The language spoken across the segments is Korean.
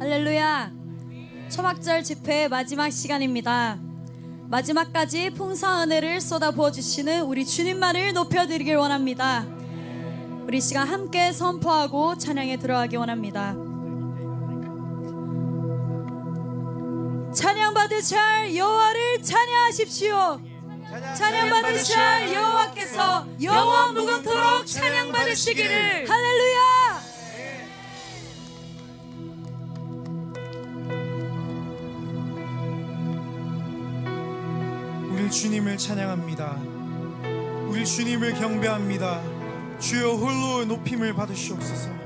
할렐루야. 초막절 집회 마지막 시간입니다. 마지막까지 풍성한 은혜를 쏟아 부어 주시는 우리 주님만을 높여 드리길 원합니다. 우리 시간 함께 선포하고 찬양에 들어가기 원합니다. 찬양 받으실 여호와를 찬양하십시오. 찬양 받으실 여호와께서 영원 무궁토록 찬양 받으시기를 할렐루야. 우리 주님을 찬양합니다. 우리 주님을 경배합니다. 주여 홀로 높임을 받으시옵소서.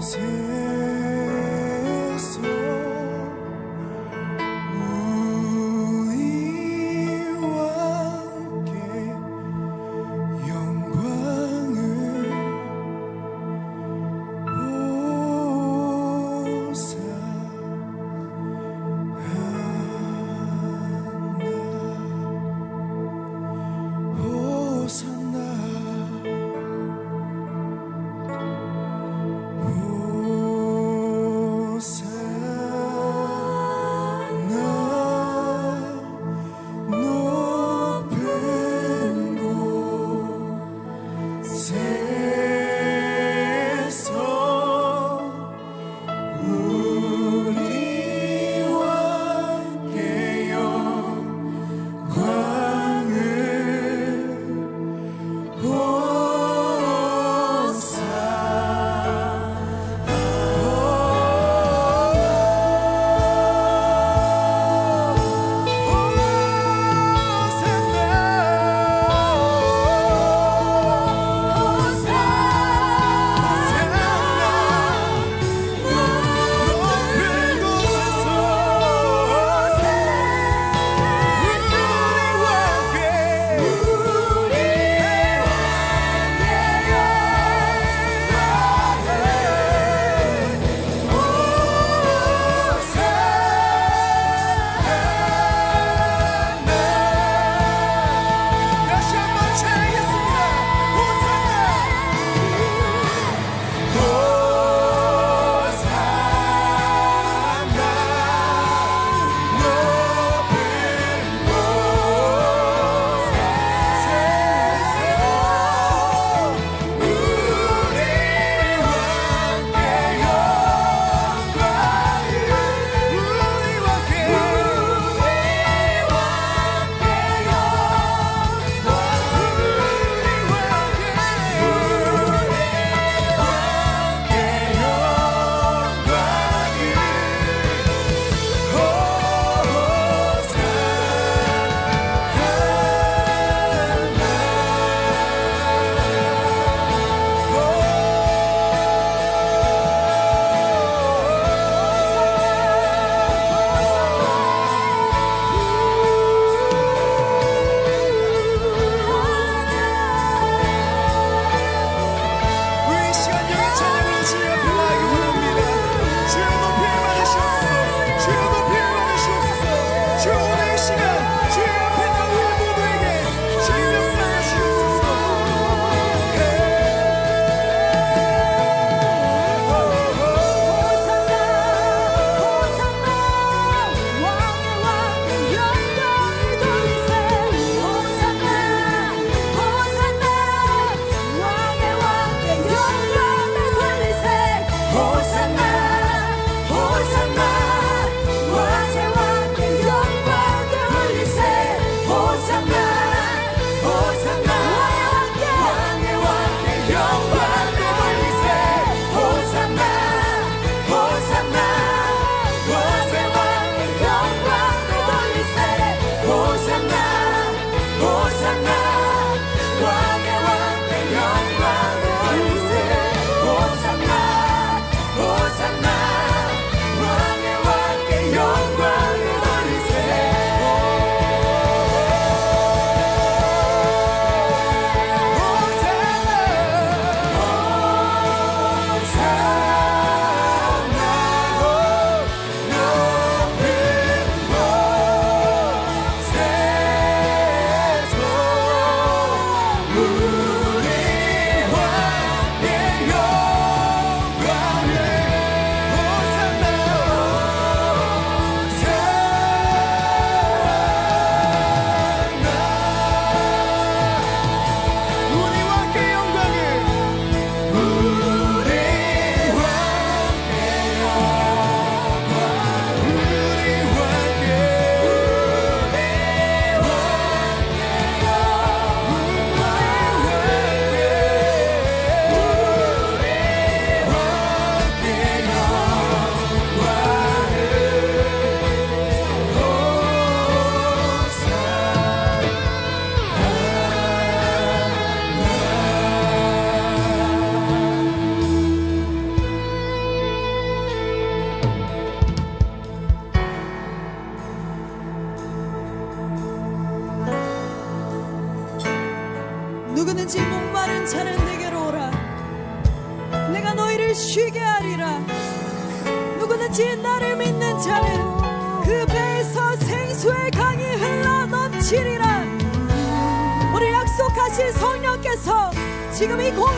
See Hosanna.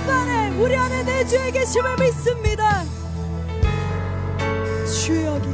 순간에 우리 안에 내 주의 계심을 믿습니다. 주여기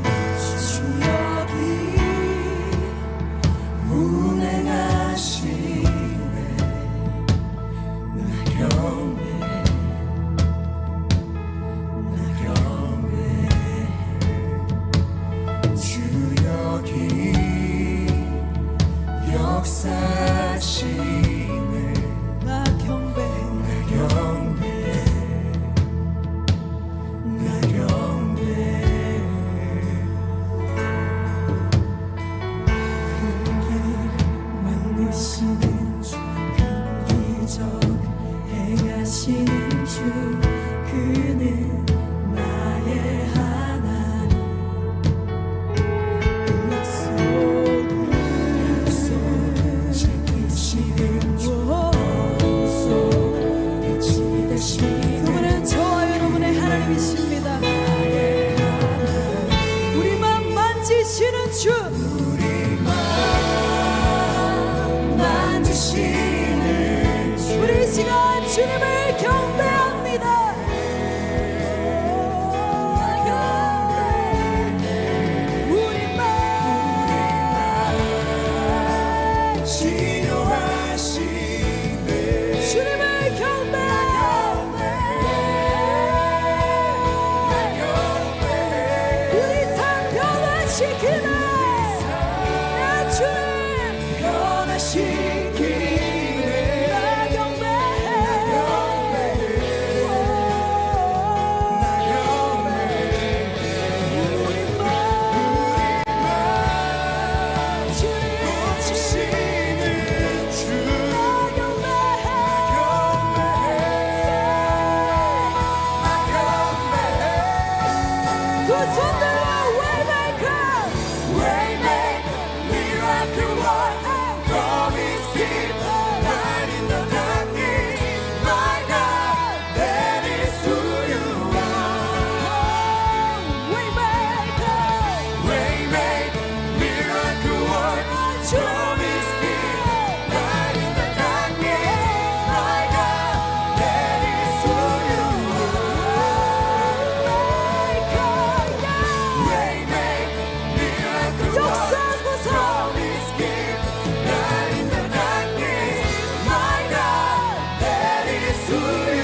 Sur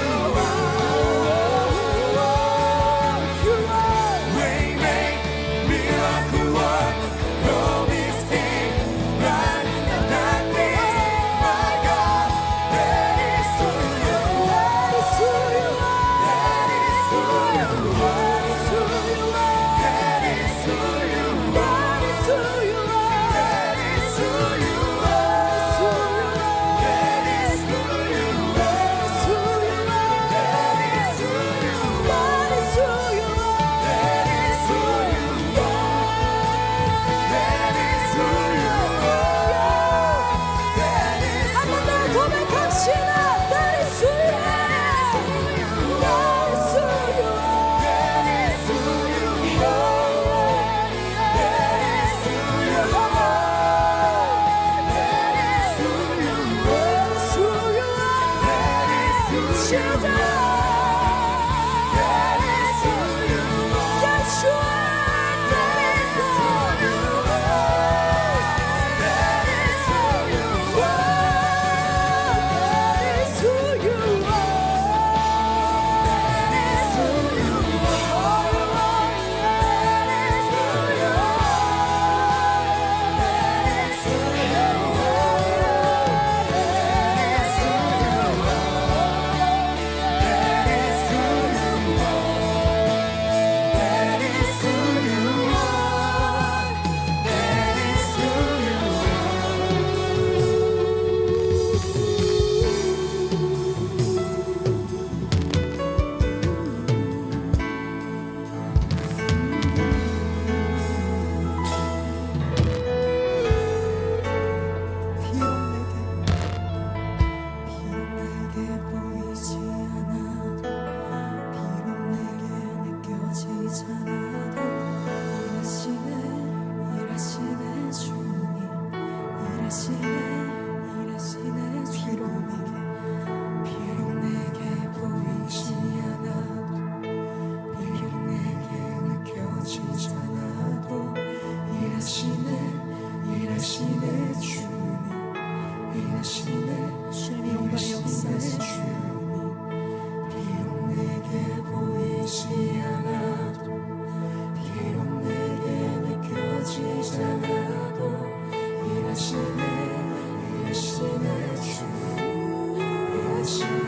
Christ.